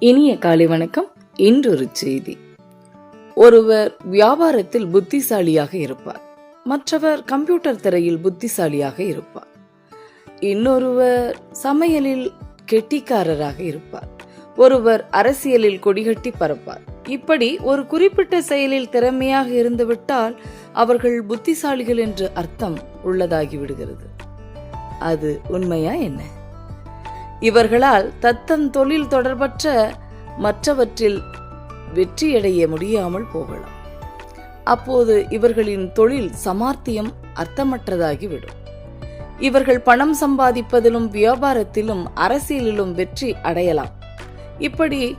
இனிய காலை வணக்கம். இன்றொரு செய்தி. ஒருவர் வியாபாரத்தில் புத்திசாலியாக இருப்பார். மற்றவர் கம்ப்யூட்டர் திரையில் புத்திசாலியாக இருப்பார். இன்னொருவர் சமையலில் கெட்டிக்காரராக இருப்பார். ஒருவர் அரசியலில் கொடிகட்டி பறப்பார். இப்படி ஒரு குறிப்பிட்ட செயலில் திறமையாக இருந்துவிட்டால் அவர்கள் புத்திசாலிகள் என்று அர்த்தம் உள்ளதாகி விடுகிறது. அது உண்மையா என்ன? இவர்களால் தத்தன் தொழில் தொடர்பற்ற மற்றவற்றில் வெற்றியடைய முடியாமல் போகலாம். அப்போது இவர்களின் தொழில் சமார்த்தியம் அர்த்தமற்றதாகிவிடும். இவர்கள் பணம் சம்பாதிப்பதிலும் வியாபாரத்திலும் அரசியலிலும் வெற்றி அடையலாம். இப்படி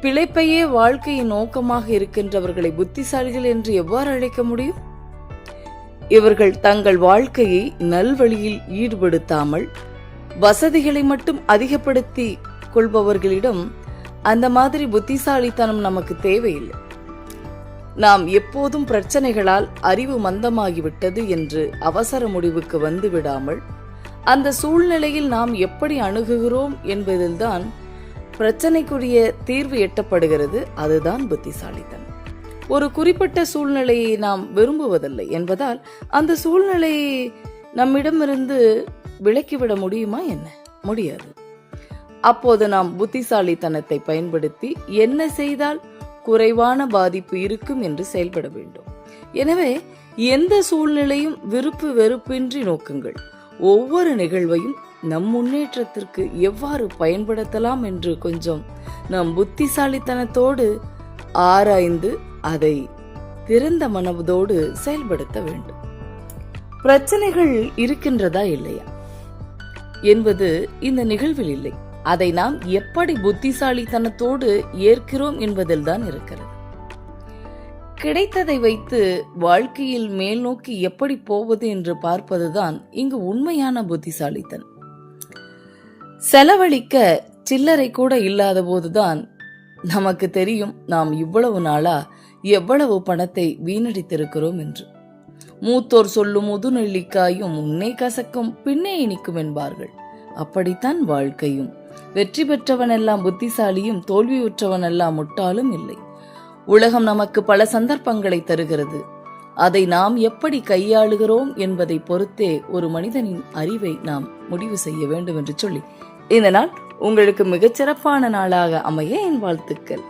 பிழைப்பையே வாழ்க்கையின் நோக்கமாக இருக்கின்றவர்களை புத்திசாலிகள் என்று எவ்வாறு அழைக்க முடியும்? இவர்கள் தங்கள் வாழ்க்கையை நல்வழியில் ஈடுபடுத்தாமல் வசதிகளை மட்டும் அதிகப்படுத்தி கொள்பவர்களிடம் அந்த மாதிரி புத்திசாலித்தனம் நமக்கு தேவையில்லை. நாம் எப்போதும் பிரச்சனைகளால் அறிவு மந்தமாகிவிட்டது என்று அவசர முடிவுக்கு வந்து விடாமல் அந்த சூழ்நிலையில் நாம் எப்படி அணுகுகிறோம் என்பதில்தான் பிரச்சனைக்குரிய தீர்வு எட்டப்படுகிறது. அதுதான் புத்திசாலித்தனம். ஒரு குறிப்பிட்ட சூழ்நிலையை நாம் விரும்புவதில்லை என்பதால் அந்த சூழ்நிலையை நம்மிடமிருந்து விலக்கிவிட முடியுமா என்ன? முடியாது. அப்போது நாம் புத்திசாலித்தனத்தை பயன்படுத்தி என்ன செய்தால் குறைவான பாதிப்பு இருக்கும் என்று செயல்பட வேண்டும். எனவே எந்த சூழ்நிலையும் விருப்பு வெறுப்பின்றி நோக்குங்கள். ஒவ்வொரு நிகழ்வையும் நம் முன்னேற்றத்திற்கு எவ்வாறு பயன்படுத்தலாம் என்று கொஞ்சம் நம் புத்திசாலித்தனத்தோடு ஆராய்ந்து அதை திறந்த மனதோடு செயல்படுத்த வேண்டும். பிரச்சனைகள் இருக்கின்றதா இல்லையா? என்பது இந்த நிகழ்வில் இல்லை. அதை நாம் எப்படி புத்திசாலித்தனத்தோடு ஏற்கிறோம் என்பதில்தான் இருக்கிறது. கிடைத்ததை வைத்து வாழ்க்கையில் மேல் நோக்கி எப்படி போவது என்று பார்ப்பதுதான் இங்கு உண்மையான புத்திசாலித்தனம் செலவழிக்க சில்லறை கூட இல்லாத போதுதான் நமக்கு தெரியும் நாம் இவ்வளவு நாளா எவ்வளவு பணத்தை வீணடித்திருக்கிறோம் என்று. மூத்தோர் சொல்லும் முதுநெல்லிக்காயும் முன்னே கசக்கும் பின்னே இனிக்கும் என்பார்கள். அப்படித்தான் வாழ்க்கையும். வெற்றி பெற்றவனெல்லாம் புத்திசாலியும் தோல்வியுற்றவனெல்லாம் முட்டாளும் இல்லை. உலகம் நமக்கு பல சந்தர்ப்பங்களை தருகிறது. அதை நாம் எப்படி கையாளுகிறோம் என்பதை பொறுத்தே ஒரு மனிதனின் அறிவை நாம் முடிவு செய்ய வேண்டும் என்று சொல்லி இந்த நாள் உங்களுக்கு மிகச்சிறப்பான நாளாக அமைய என் வாழ்த்துக்கள்.